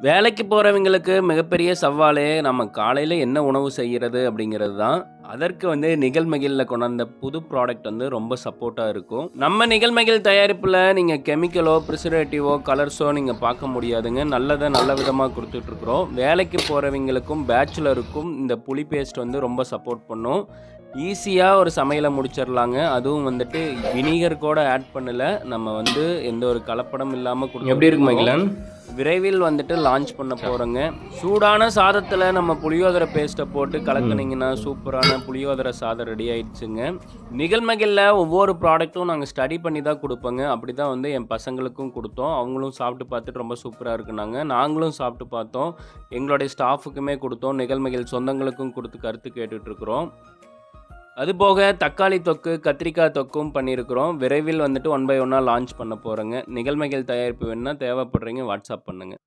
வேலைக்கு போறவங்களுக்கு மிகப்பெரிய சவாலே, நம்ம காலையில என்ன உணவு செய்றது அப்படிங்கிறது தான். அதற்கு வந்து நிகழ்மகிழ்ல கொண்டாந்த புது ப்ராடக்ட் வந்து ரொம்ப சப்போர்ட்டா இருக்கும். நம்ம நிகழ்மகிழ் தயாரிப்புல நீங்க கெமிக்கலோ, பிரிசர்வேட்டிவோ, கலர்ஸோ நீங்க பார்க்க முடியாதுங்க. நல்லத நல்ல விதமா குடுத்துட்ருக்குறோம். வேலைக்கு போறவங்களுக்கும், பேச்சுலருக்கும் இந்த புளி பேஸ்ட் வந்து ரொம்ப சப்போர்ட் பண்ணும். ஈஸியா ஒரு சமையல முடிச்சிரலாங்க. அதுவும் வந்துட்டு வினிகர் கூட ஆட் பண்ணல. நம்ம வந்து எந்த ஒரு கலப்படம் இல்லாம எப்படி இருக்கு. மகிழன்? விரைவில் வந்துட்டு லான்ச் பண்ண போறோங்க. சூடான சாதத்துல நம்ம புளியோதரை பேஸ்ட்ட போட்டு. கலக்குனீங்கன்னா, சூப்பரான புளியோதரை சாதம் ரெடி ஆயிடுச்சுங்க. நிகழ்மகிழ்ல ஒவ்வொரு ப்ராடக்ட்டும் நாங்க ஸ்டடி பண்ணி தான் குடுப்போங்க. அப்படிதான் வந்து என் பசங்களுக்கும் குடுத்தோம். அவங்களும் சாப்பிட்டு பார்த்துட்டு ரொம்ப சூப்பரா இருக்குன்னாங்க. நாங்களும் சாப்பிட்டு பார்த்தோம். எங்களுடைய ஸ்டாஃப்க்குமே குடுத்தோம். நிகழ்மகிழ் சொந்தங்களுக்கும் குடுத்து கருத்து கேட்டுட்ருக்குறோம். அதுபோக தக்காளி தொக்கு, கத்திரிக்காய் தொக்கும் பண்ணியிருக்கிறோம். விரைவில் வந்துட்டு ஒன் பை ஒன்னாக லான்ச் பண்ண போகிறோங்க நிகழ்மைகள் தயாரிப்பு வேணுன்னா தேவைப்படுறீங்க வாட்ஸ்அப் பண்ணுங்கள்